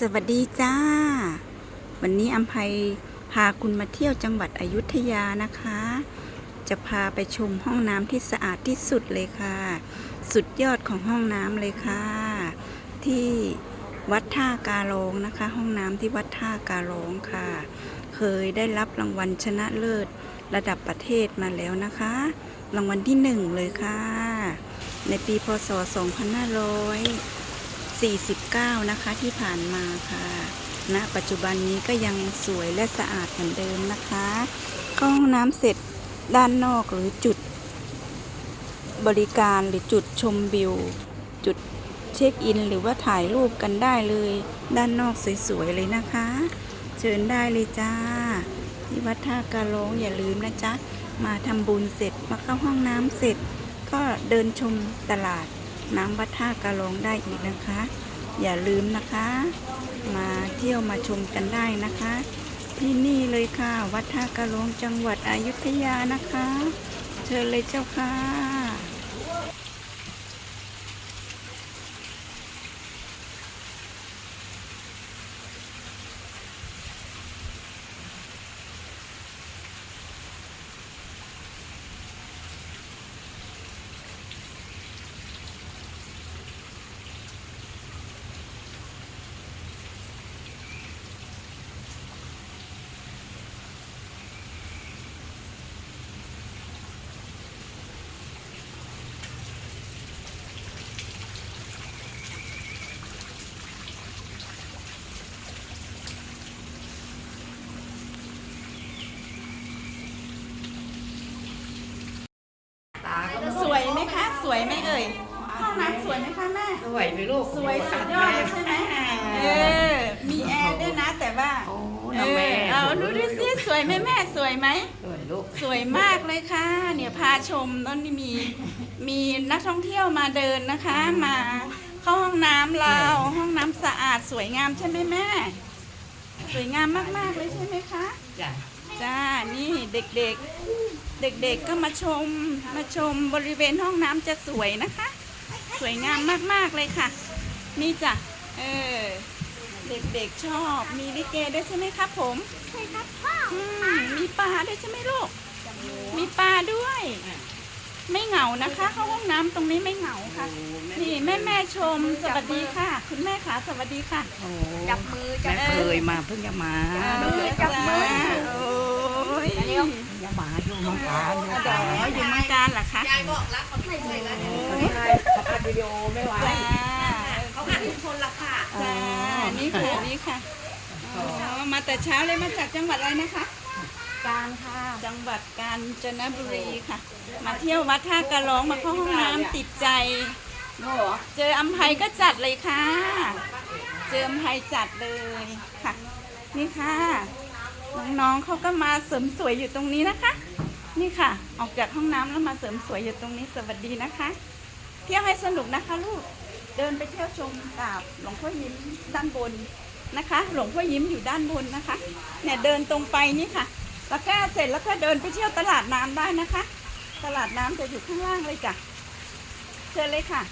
สวัสดีจ้า วันนี้อัมภัยพาคุณมาเที่ยวจังหวัดอยุธยานะคะ จะพาไปชมห้องน้ำที่สะอาดที่สุดเลยค่ะ สุดยอดของห้องน้ำเลยค่ะ ที่วัดท่ากาลงนะคะ ห้องน้ำที่วัดท่ากาลงค่ะ เคยได้รับรางวัลชนะเลิศระดับประเทศมาแล้วนะคะ รางวัลที่หนึ่งเลยค่ะ ในปีพศ 49 นะคะที่ผ่านมาค่ะณปัจจุบันนี้ก็ยังสวยและสะอาดเหมือนเดิมนะคะเข้าห้องน้ำเสร็จด้านนอกหรือจุด บริการหรือจุดชมวิว จุดเช็คอิน หรือว่าถ่ายรูปกันได้เลย ด้านนอกสวยๆเลยนะคะ เชิญได้เลยจ้า ที่วัดท่ากาโลงอย่าลืมนะจ๊ะ มาทำบุญเสร็จมาเข้าห้องน้ำเสร็จ ก็เดินชมตลาด น้ำวัดท่ากาโลงได้อีกนะคะ อย่าลืมนะคะ มาเที่ยวมาชมกันได้นะคะ ที่นี่เลยค่ะ วัดท่ากาโลงจังหวัดอยุธยานะคะ เชิญเลยเจ้าค่ะ สวยไหมคะ สวยไหมเอ่ยห้องน้ำสวยไหมคะแม่ สวยไหมลูกสวยสุดยอดเลยใช่ไหมเออ มีแอร์ด้วยนะแต่ว่าโอ้เอน้องแม่อเอาดูดิสิสวยไหมแม่สวยไหม สวยลูก สวยมากเลยค่ะ เนี่ยพาชมตอนนี้มี มีนักท่องเที่ยวมาเดินนะคะ มาเข้าห้องน้ำเราห้องน้ำสะอาดสวยงามใช่ไหมแม่ สวยงามมากๆเลยใช่ไหมคะ จ้ะจ้า นี่เด็กๆ เด็กๆก็มาชมมาชมบริเวณห้องน้ำจะสวยนะคะ สวยงามมากๆเลยค่ะ นี่จ้ะเออเด็กๆชอบมีลิเกด้วยใช่ไหมครับผมใช่ครับพ่อมีปลาด้วยใช่ไหมลูก มีปลาด้วย ไม่เหงานะคะเข้าห้องน้ำตรงนี้ไม่เหงาค่ะ นี่แม่แม่ๆชมสวัสดีค่ะ คุณแม่ขาสวัสดีค่ะโอ้จับมือจับแม่เคยมาเพิ่งจะมาเอน้องอเคยจัจับบมืมืออโอ้ย เพิ่งจะมาอยู่น้องตาลอยู่อ๋ออยู่เมืองการเหรอคะยายบอกรักเขาไม่เคยแล้วเขาได้เขาอัดวิดีโอไม่ไหวจ้าเขาหันทุกคนละค่ะจ้านี่ค่ะนี่ค่ะอ๋อมาแต่เช้าเลยมาจากจังหวัดอะไรนะคะ การค่ะจังหวัดกาญจนบุรีค่ะ มาเที่ยววัดท่ากระร้องมาเข้าห้องน้ำติดใจเจออัมภัยก็จัดเลยค่ะ เจออัมภัยจัดเลยค่ะ นี่ค่ะ น้องๆเขาก็มาเสริมสวยอยู่ตรงนี้นะคะ นี่ค่ะ ออกจากห้องน้ำแล้วมาเสริมสวยอยู่ตรงนี้สวัสดีนะคะ เที่ยวให้สนุกนะคะลูกเดินไปเที่ยวชมกับหลวงพ่อยิ้มด้านบนนะคะ หลวงพ่อยิ้มอยู่ด้านบนนะคะ เนี่ยเดินตรงไปนี่ค่ะแล้วก็เสร็จแล้วก็เดินไปเที่ยวตลาดน้ำได้นะคะ ตลาดน้ำจะอยู่ข้างล่างเลยจ้ะเชิญเลยค่ะ